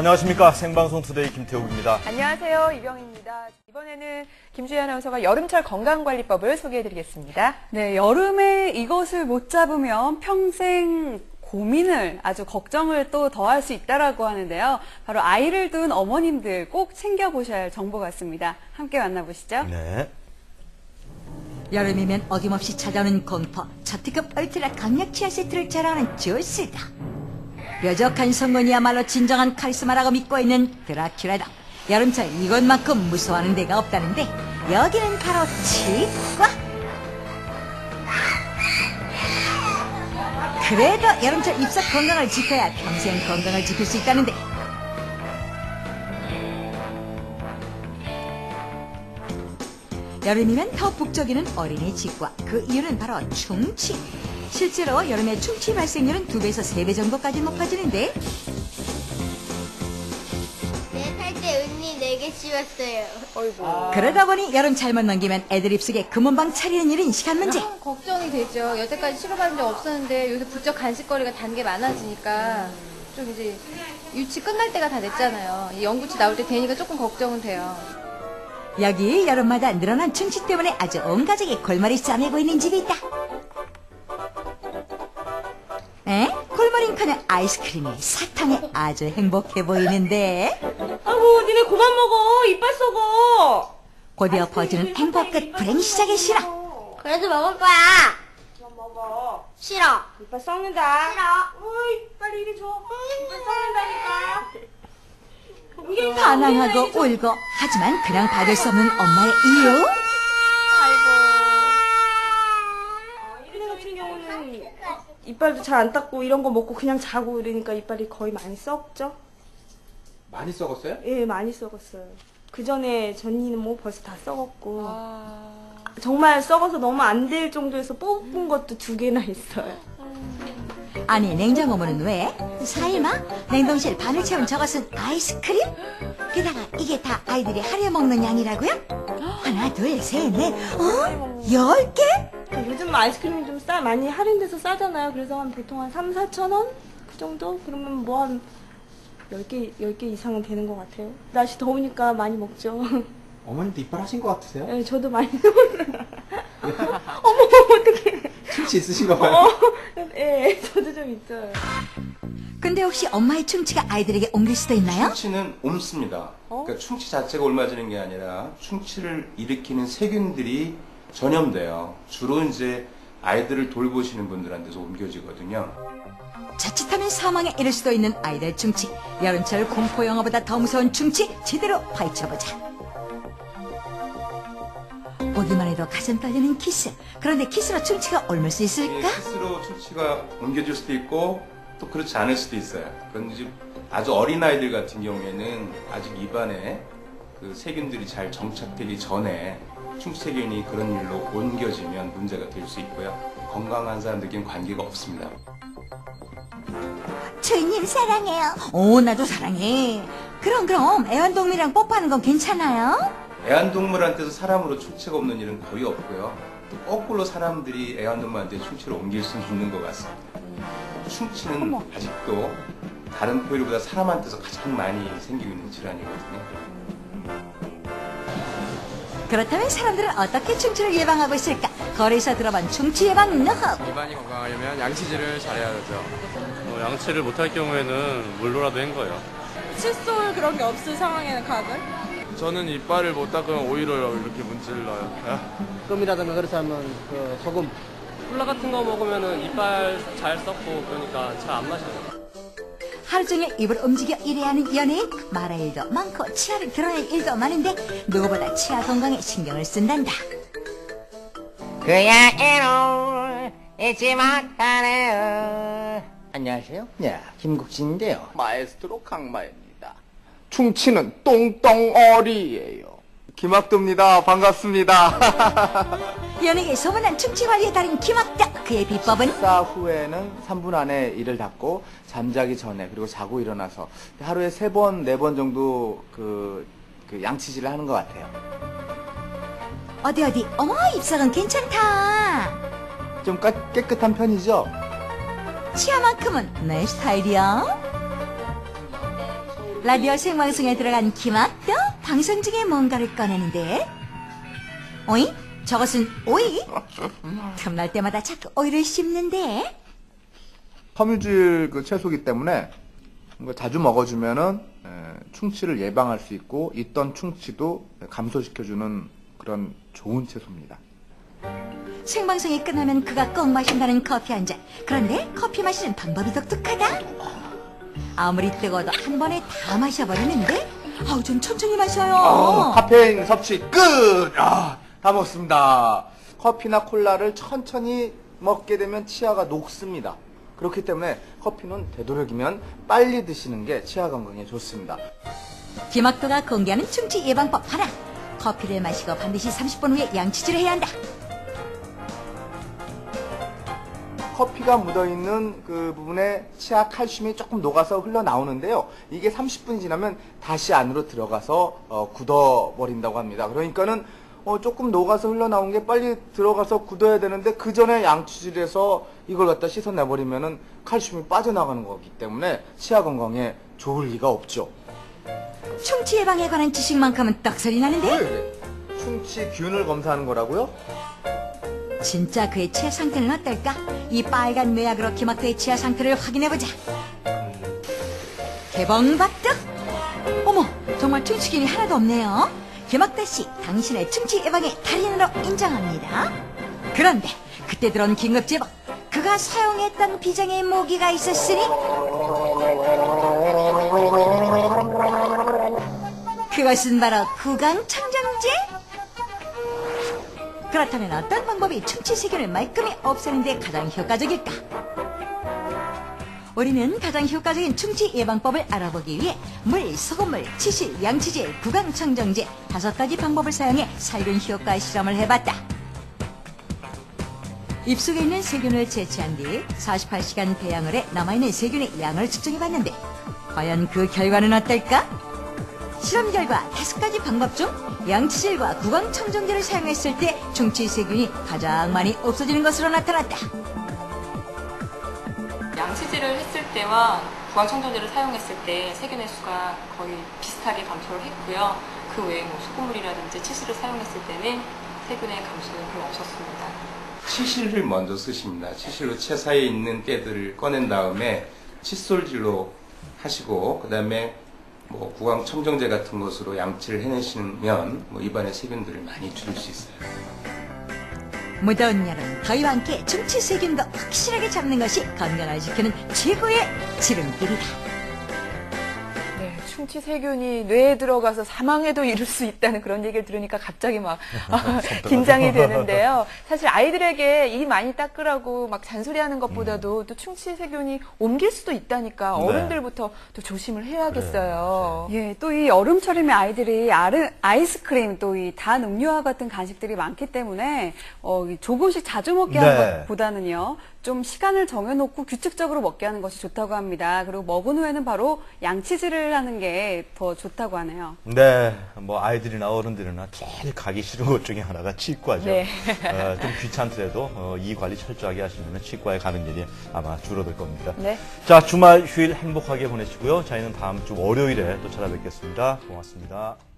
안녕하십니까. 생방송 투데이 김태욱입니다. 안녕하세요. 이병입니다. 이번에는 김주희 아나운서가 여름철 건강관리법을 소개해드리겠습니다. 네, 여름에 이것을 못 잡으면 평생 고민을 아주 걱정을 또 더할 수 있다라고 하는데요. 바로 아이를 둔 어머님들 꼭 챙겨보셔야 할 정보 같습니다. 함께 만나보시죠. 네. 여름이면 어김없이 찾아오는 공포 초특급 얼트라 강력 치아 세트를 자랑하는 조스다 뾰족한 성건이야말로 진정한 카리스마라고 믿고 있는 드라큘라다 여름철 이것만큼 무서워하는 데가 없다는데 여기는 바로 치과 그래도 여름철 입속 건강을 지켜야 평생 건강을 지킬 수 있다는데 여름이면 더 북적이는 어린이 치과. 그 이유는 바로 충치. 실제로 여름에 충치 발생률은 두배에서세 배 정도까지 높아지는데 네, 살때 은니 4개 씌웠어요. 어이구. 그러다 보니 여름 잘못 넘기면 애들 입속에 금은방 차리는 일은 시간 문제. 걱정이 되죠. 여태까지 치료받은 적 없었는데 요새 부쩍 간식거리가 단 게 많아지니까 좀 이제 유치 끝날 때가 다 됐잖아요. 이 영구치 나올 때 되니까 조금 걱정은 돼요. 여기 여름마다 늘어난 충치 때문에 아주 온 가족이 골머리 싸매고 있는 집이 있다. 에? 골머리커녕 아이스크림에 사탕에 아주 행복해 보이는데 아이고, 니네 그만 먹어. 이빨 썩어. 곧이어 퍼지는 행복 끝 불행 시작의 실화. 그래도 먹을 거야. 그만 먹어. 싫어. 이빨 썩는다. 싫어. 어이, 빨리 이리 줘. 이빨 썩는다니까. 이게 반항하고 울고 하지만 그냥 받을 수 없는 엄마의 이유? 이네 같은 경우는 이빨도 잘 안 닦고 이런 거 먹고 그냥 자고 이러니까 이빨이 거의 많이 썩죠? 많이 썩었어요? 예, 많이 썩었어요. 그 전에 전이는 뭐 벌써 다 썩었고. 정말 썩어서 너무 안 될 정도에서 뽑은 것도 두 개나 있어요. 아니 냉장고 문은 왜? 사일마? 냉동실 반을 채운 저것은 아이스크림? 게다가 이게 다 아이들이 하려 먹는 양이라고요? 하나 둘 셋넷 어? 열 개? 요즘 아이스크림이 좀 싸, 많이 할인돼서 싸잖아요. 그래서 한 보통 한 3, 4천 원? 그 정도? 그러면 뭐 한 10개, 10개 이상은 되는 것 같아요. 날씨 더우니까 많이 먹죠. 어머님도 이빨 하신 것 같으세요? 예, 저도 많이 먹어요. 어머, 어떡해. 충치 있으신가 봐요. 어, 예, 저도 좀 있어요. 근데 혹시 엄마의 충치가 아이들에게 옮길 수도 있나요? 충치는 옮습니다. 그러니까 충치 자체가 옮아지는 게 아니라 충치를 일으키는 세균들이 전염돼요. 주로 이제 아이들을 돌보시는 분들한테서 옮겨지거든요. 자칫하면 사망에 이를 수도 있는 아이들 충치 여름철 공포 영화보다 더 무서운 충치 제대로 파헤쳐보자 보기만 해도 가슴 떨리는 키스 그런데 키스로 충치가 옮을 수 있을까? 스스로 충치가 옮겨질 수도 있고 또 그렇지 않을 수도 있어요. 그런 이제 아주 어린 아이들 같은 경우에는 아직 입안에 그 세균들이 잘 정착되기 전에 충치 세균이 그런 일로 옮겨지면 문제가 될 수 있고요. 건강한 사람들끼리는 관계가 없습니다. 주인님 사랑해요 오 나도 사랑해 그럼 그럼 애완동물이랑 뽀뽀하는 건 괜찮아요? 애완동물한테서 사람으로 충치가 없는 일은 거의 없고요. 또 거꾸로 사람들이 애완동물한테 충치를 옮길 수는 있는 것 같습니다. 충치는 아직도 다른 포유류보다 사람한테서 가장 많이 생기고 있는 질환이거든요. 그렇다면 사람들은 어떻게 충치를 예방하고 있을까? 거리에서 들어본 충치 예방 노하우 입안이 건강하려면 양치질을 잘해야 되죠. 뭐 양치를 못할 경우에는 물로라도 헹궈요. 칫솔 그런 게 없을 상황에는 각을? 저는 이빨을 못 닦으면 오히려 이렇게 문질러요. 껌이라든가 그렇다면 그 소금 콜라 같은 거 먹으면 이빨 잘 썩고 그러니까 잘 안 마셔요. 하루 종일 입을 움직여 일해야 하는 연예인 말할 일도 많고 치아를 드러낼 일도 많은데 누구보다 치아 건강에 신경을 쓴단다 그야 에로 잊지 못하네요 안녕하세요 네 김국진인데요 마에스트로 강마입니다. 충치는 똥덩어리예요. 김학도입니다. 반갑습니다. 연예계 소문난 충치 관리에 달인 김학자 그의 비법은 식사 후에는 3분 안에 이를 닫고 잠자기 전에 그리고 자고 일어나서 하루에 3번, 4번 정도 그, 그 양치질을 하는 것 같아요. 어디 어디 어머 입속은 괜찮다 좀 깨- 깨끗한 편이죠? 치아만큼은 내 스타일이야 라디오 생방송에 들어간 김학도 방송 중에 뭔가를 꺼내는데 오이? 저것은 오이? 틈날 때마다 자꾸 오이를 씹는데 섬유질 그 채소기 때문에 자주 먹어주면은 에, 충치를 예방할 수 있고 있던 충치도 감소시켜주는 그런 좋은 채소입니다. 생방송이 끝나면 그가 꼭 마신다는 커피 한 잔. 그런데 커피 마시는 방법이 독특하다. 아무리 뜨거워도 한 번에 다 마셔버리는데 아우 좀 천천히 마셔요. 아, 카페인 섭취 끝! 아, 다 먹습니다. 커피나 콜라를 천천히 먹게 되면 치아가 녹습니다. 그렇기 때문에 커피는 되도록이면 빨리 드시는 게 치아 건강에 좋습니다. 김학도가 공개하는 충치 예방법 하나. 커피를 마시고 반드시 30분 후에 양치질을 해야 한다. 커피가 묻어있는 그 부분에 치아 칼슘이 조금 녹아서 흘러나오는데요. 이게 30분이 지나면 다시 안으로 들어가서 어, 굳어버린다고 합니다. 그러니까는 어, 조금 녹아서 흘러나온 게 빨리 들어가서 굳어야 되는데 그 전에 양치질해서 이걸 갖다 씻어내버리면은 칼슘이 빠져나가는 거기 때문에 치아 건강에 좋을 리가 없죠. 충치 예방에 관한 지식만큼은 떡소리 나는데 충치 균을 검사하는 거라고요? 진짜 그의 치아 상태는 어떨까? 이 빨간 뇌약으로 김학도의 치아 상태를 확인해보자. 개봉박득! 어머, 정말 충치균이 하나도 없네요. 김학도 씨, 당신의 충치 예방의 달인으로 인정합니다. 그런데 그때 들어온 긴급 제보. 그가 사용했던 비장의 모기가 있었으니 그것은 바로 구강 청정제? 그렇다면 어떤 방법이 충치 세균을 말끔히 없애는데 가장 효과적일까? 우리는 가장 효과적인 충치 예방법을 알아보기 위해 물, 소금물, 치실, 양치질, 구강청정제 다섯 가지 방법을 사용해 살균 효과 실험을 해봤다. 입속에 있는 세균을 제치한 뒤 48시간 배양을 해 남아있는 세균의 양을 측정해봤는데 과연 그 결과는 어떨까? 실험 결과 다섯 가지 방법 중 양치질과 구강청정제를 사용했을 때 충치 세균이 가장 많이 없어지는 것으로 나타났다. 양치질을 했을 때와 구강청정제를 사용했을 때 세균의 수가 거의 비슷하게 감소를 했고요. 그 외에 뭐 소금물이라든지 치실을 사용했을 때는 세균의 감소는 별로 없었습니다. 치실을 먼저 쓰십니다. 치실로 채 사이에 있는 때들을 꺼낸 다음에 칫솔질로 하시고 그 다음에 뭐 구강 청정제 같은 것으로 양치를 해내시면 뭐 입안의 세균들을 많이 줄일 수 있어요. 무더운 여름 더위와 함께 충치 세균도 확실하게 잡는 것이 건강을 지키는 최고의 지름길이다. 네, 충치 세균이 뇌에 들어가서 사망에도 이를 수 있다는 그런 얘기를 들으니까 갑자기 막 아, 긴장이 되는데요. 사실 아이들에게 이 많이 닦으라고 막 잔소리하는 것보다도 또 충치 세균이 옮길 수도 있다니까 네. 어른들부터 또 조심을 해야겠어요. 예, 또 이 여름철이면 아이들이 아르, 아이스크림 또 이 단 음료와 같은 간식들이 많기 때문에 어, 이 조금씩 자주 먹게 하는 네. 것보다는요. 좀 시간을 정해놓고 규칙적으로 먹게 하는 것이 좋다고 합니다. 그리고 먹은 후에는 바로 양치질을 하는 게 더 좋다고 하네요. 네, 뭐 아이들이나 어른들이나 제일 가기 싫은 것 중에 하나가 치과죠. 네. 어, 좀 귀찮더라도 어, 이 관리 철저하게 하시면 치과에 가는 일이 아마 줄어들 겁니다. 네. 자, 주말 휴일 행복하게 보내시고요. 저희는 다음 주 월요일에 또 찾아뵙겠습니다. 고맙습니다.